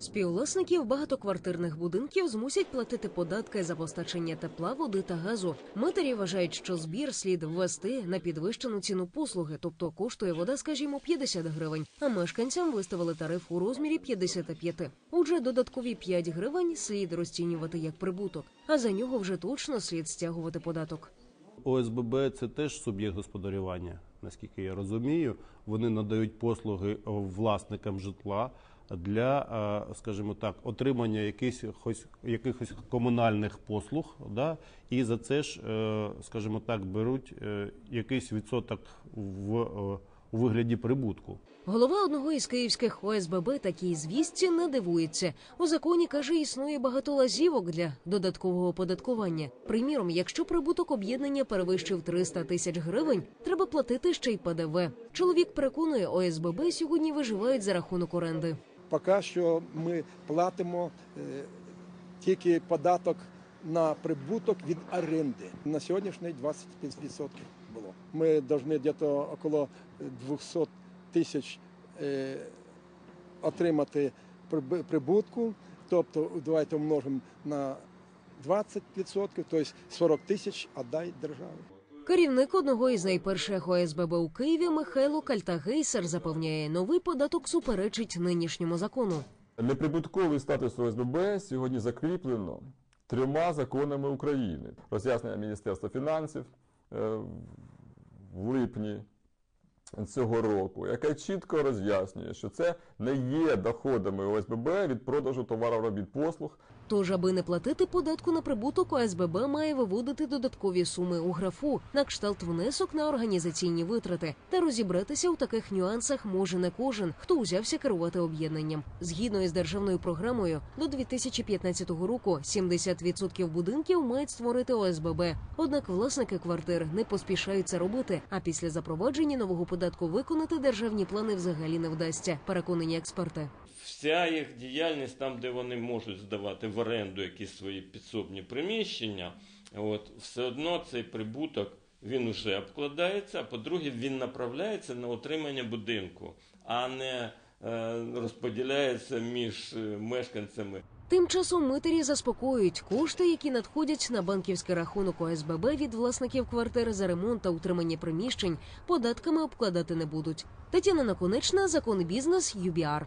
Співвласників багатоквартирних будинків змусять платити податки за постачання тепла, води та газу. Матері вважають, що збір слід ввести на підвищену ціну послуги, тобто коштує вода, скажімо, 50 гривень. А мешканцям виставили тариф у розмірі 55. Отже, додаткові 5 гривень слід розцінювати як прибуток, а за нього вже точно слід стягувати податок. ОСББ це теж суб'єкт господарювання, наскільки я розумію. Вони надають послуги власникам житла для, е, скажімо так, отримання якихось, якихось комунальних послуг, да? і за це ж, е, скажімо так, беруть е, якийсь відсоток в, у вигляді прибутку. Голова одного із київських ОСББ такій звістці не дивується. У законі каже, існує багато лазівок для додаткового оподаткування. Приміром, якщо прибуток об'єднання перевищив 300 тисяч гривень, треба платити ще й ПДВ. Чоловік переконує, ОСББ сьогодні виживають за рахунок оренди. Поки що ми платимо е, тільки податок на прибуток від оренди. На сьогоднішній день 25% було. Ми повинні десь около 200 тисяч е, отримати прибутку, тобто давайте умножимо на 20%, тобто 40 тисяч віддай державі. Керівник одного із найперших ОСББ у Києві Михайло Кальтагейсер запевняє, новий податок суперечить нинішньому закону. Неприбутковий статус ОСББ сьогодні закріплено трьома законами України. Роз'яснення Міністерства фінансів е, в липні цього року, яке чітко роз'яснює, що це не є доходами ОСББ від продажу товарів робіт послуг, Тож, аби не платити податку на прибуток, ОСББ має виводити додаткові суми у графу на кшталт внесок на організаційні витрати. Та розібратися у таких нюансах може не кожен, хто узявся керувати об'єднанням. Згідно із державною програмою, до 2015 року 70% будинків мають створити ОСББ. Однак власники квартир не поспішають це робити. А після запровадження нового податку виконати державні плани взагалі не вдасться. Переконані експерти. Вся їх діяльність там, де вони можуть здавати в оренду якісь свої підсобні приміщення, от, все одно цей прибуток він вже обкладається, а по-друге, він направляється на отримання будинку, а не е, розподіляється між е, мешканцями. Тим часом митарі заспокоюють кошти, які надходять на банківський рахунок ОСББ від власників квартир за ремонт та утримання приміщень, податками обкладати не будуть. Тетяна Наконечна, закон бізнес, ЮБІАР.